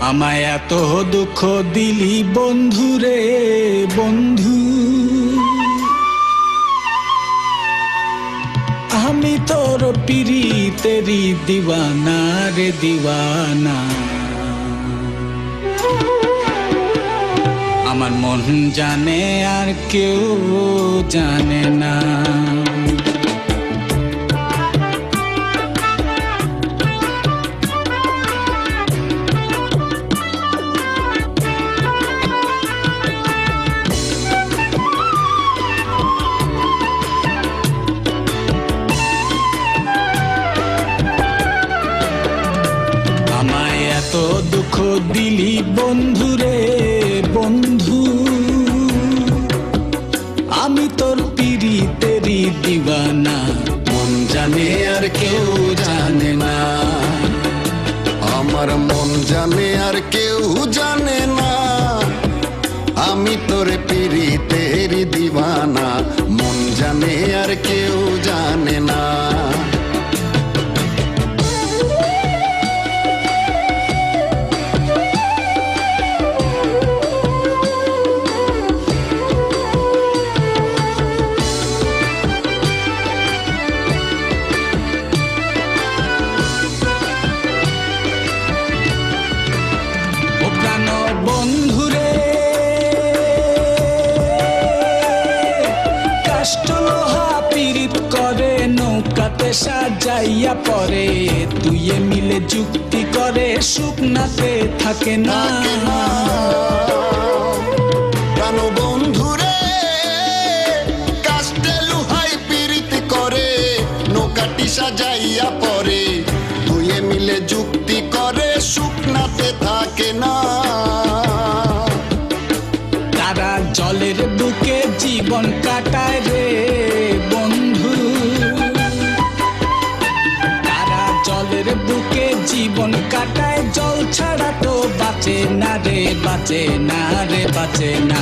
আমায় এত দুঃখ দিলি বন্ধু রে, বন্ধু। আমি তোর পিরিতেরি দিওয়ানা রে, দিওয়ানা। আমার মন জানে আর কেউ জানে না। দিলি বন্ধুরে, বন্ধু। আমি তোর পিরি তেরি দিবানা মন জানে আর কেউ জানে না। আমার মন জানে আর কেউ জানে না। আমি তোর পিরিতের সাজাইয়া পরে তুইয়ে মিলে যুক্তি করে শুকনাতে থাকে না। থাকে না। বন্ধুরে কাস্তে লুহাই করে নৌকাটি সাজাইয়া পরে দুয়ে মিলে যুক্তি করে শুকনাতে থাকে না। তারা জলের বুকে জীবন কাটায় রে বন্ধু বাঁচে না রে বাঁচে না রে বাঁচে না।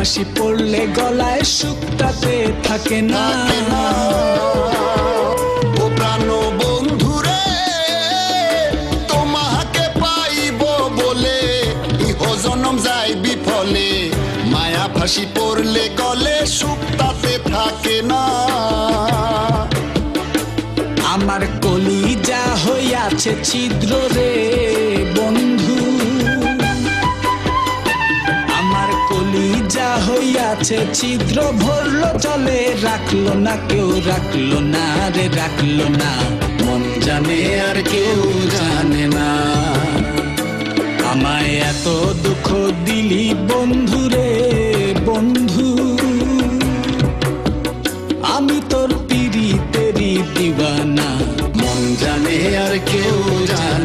ফাঁসি পড়লে গলায় শুকতাতে থাকে না। ও প্রাণ বন্ধুরে তোমাকে পাইব বলে ইহ জনম যায় বিফলে। মায়া ফাঁসি পড়লে গলে সুক্তাতে থাকে না। আমার কলি যা হইয়াছে ছিদ্র রে বন্ধু আছে চিত্র ভরলো চলে রাখল না কেউ, রাখল না রে, রাখল না। মন জানে আর কেউ জানে না। আমায় এত দুঃখ দিলি বন্ধু রে, বন্ধু। আমি তোর তিরি তেরি দিবানা। মন জানে আর কেউ জানে